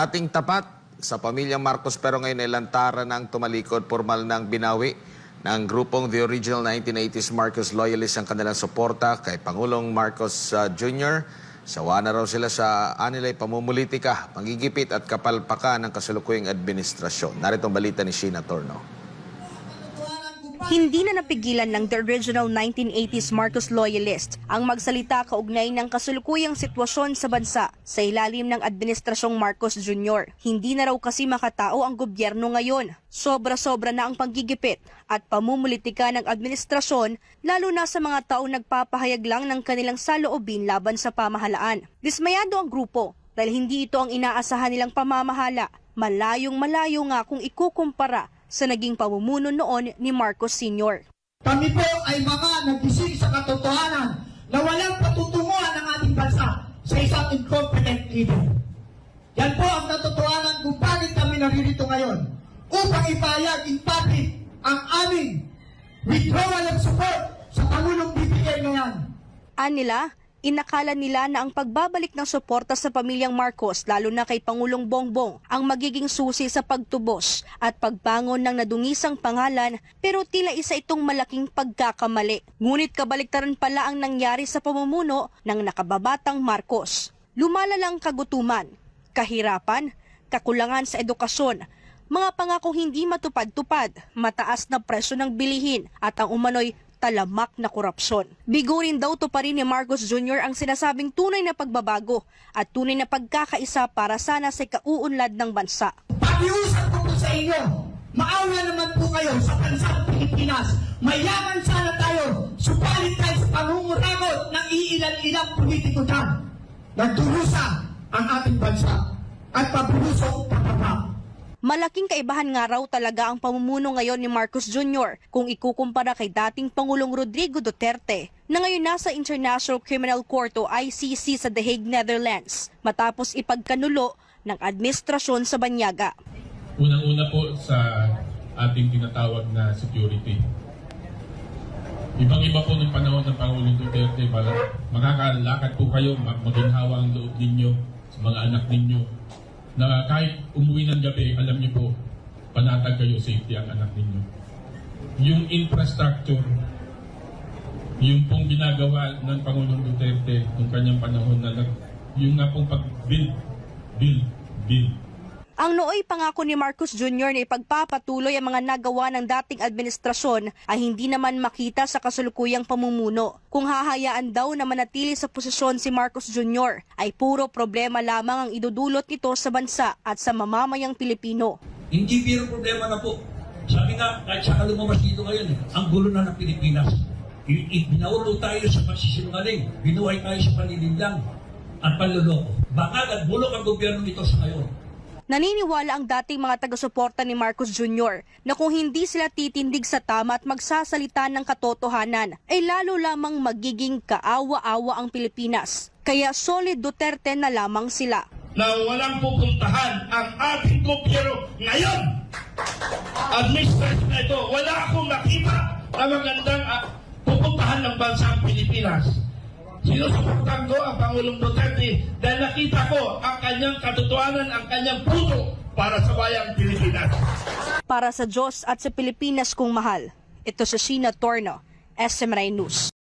Ating tapat sa pamilyang Marcos pero ngayon ay lantaran ng tumalikod formal ng binawi ng grupong The Original 1980s Marcos Loyalists ang kanilang suporta kay Pangulong Marcos uh, Jr. Sawa na raw sila sa anilay pamumulitika, pangigipit at kapalpakan ng kasalukuyang administrasyon. Narito ang balita ni Sheena Torno. Hindi na napigilan ng The Original 1980s Marcos Loyalist ang magsalita kaugnay ng kasulukuyang sitwasyon sa bansa sa ilalim ng Administrasyong Marcos Jr. Hindi na raw kasi makatao ang gobyerno ngayon. Sobra-sobra na ang panggigipit at pamumulitika ng administrasyon lalo na sa mga taong nagpapahayag lang ng kanilang saloobin laban sa pamahalaan. Dismayado ang grupo dahil hindi ito ang inaasahan nilang pamamahala. Malayong malayo nga kung ikukumpara sa naging pamumuno noon ni Marcos Sr. Kami po ay mga nagising sa katotohanan na walang patutunguhan ng ating bansa sa isang incompetent leader. Yan po ang katotohanan kung bakit kami naririto ngayon upang ipahayag in public ang aming withdrawal of support sa Pangulong BBM na yan. Anila, inakala nila na ang pagbabalik ng suporta sa pamilyang Marcos lalo na kay Pangulong Bongbong ang magiging susi sa pagtubos at pagbangon ng nadungisang pangalan pero tila isa itong malaking pagkakamali. Ngunit kabaliktaran pala ang nangyari sa pamumuno ng nakababatang Marcos. Lumalalang kagutuman, kahirapan, kakulangan sa edukasyon, mga pangakong hindi matupad-tupad, mataas na presyo ng bilihin at ang umano'y talamak na korupsyon. Bigo rin daw to pa rin ni Marcos Jr. ang sinasabing tunay na pagbabago at tunay na pagkakaisa para sana sa kauunlad ng bansa. Pakiusap ko sa inyo, maawa naman po kayo sa bansang Pilipinas. Mayaman sana tayo, subalit tayo sa pangungurakot ng iilan-ilang politiko dyan. Nagdurusa ang ating bansa at pabulusok pababa. Malaking kaibahan nga raw talaga ang pamumuno ngayon ni Marcos Jr. kung ikukumpara kay dating Pangulong Rodrigo Duterte na ngayon nasa International Criminal Court o ICC sa The Hague, Netherlands matapos ipagkanulo ng administrasyon sa Banyaga. Unang-una po sa ating tinatawag na security. Ibang-iba po ng panahon ng Pangulong Duterte makakalakad po kayo, mag- maginhawa ang loob ninyo sa mga anak ninyo na kahit umuwi ng gabi, alam niyo po, panatag kayo, safety ang anak ninyo. Yung infrastructure, yung pong ginagawa ng Pangulong Duterte noong kanyang panahon na nag, yung nga pong pag-build, build, build. Ang nooy pangako ni Marcos Jr. na ipagpapatuloy ang mga nagawa ng dating administrasyon ay hindi naman makita sa kasulukuyang pamumuno. Kung hahayaan daw na manatili sa posisyon si Marcos Jr. ay puro problema lamang ang idudulot nito sa bansa at sa mamamayang Pilipino. Hindi biro problema na po. Sabi nga, kahit saka lumabas dito ngayon, ang gulo na ng Pilipinas. Binauto tayo sa pagsisinungaling. Binuhay tayo sa panlilinlang at panluloko. Baka nagbulok ang gobyerno nito sa ngayon. Naniniwala ang dating mga taga-suporta ni Marcos Jr. na kung hindi sila titindig sa tama at magsasalita ng katotohanan, ay lalo lamang magiging kaawa-awa ang Pilipinas. Kaya solid Duterte na lamang sila. na walang pupuntahan ang ating gobyerno ngayon. Administration na ito, wala akong nakita na magandang ah, pupuntahan ng bansang Pilipinas. Sinusuportan ko ang Pangulong Duterte dahil nakita ko ang kanyang katotohanan, ang kanyang puso para sa bayang Pilipinas. Para sa Diyos at sa Pilipinas kong mahal, ito si Sheena Torno, SMRI News.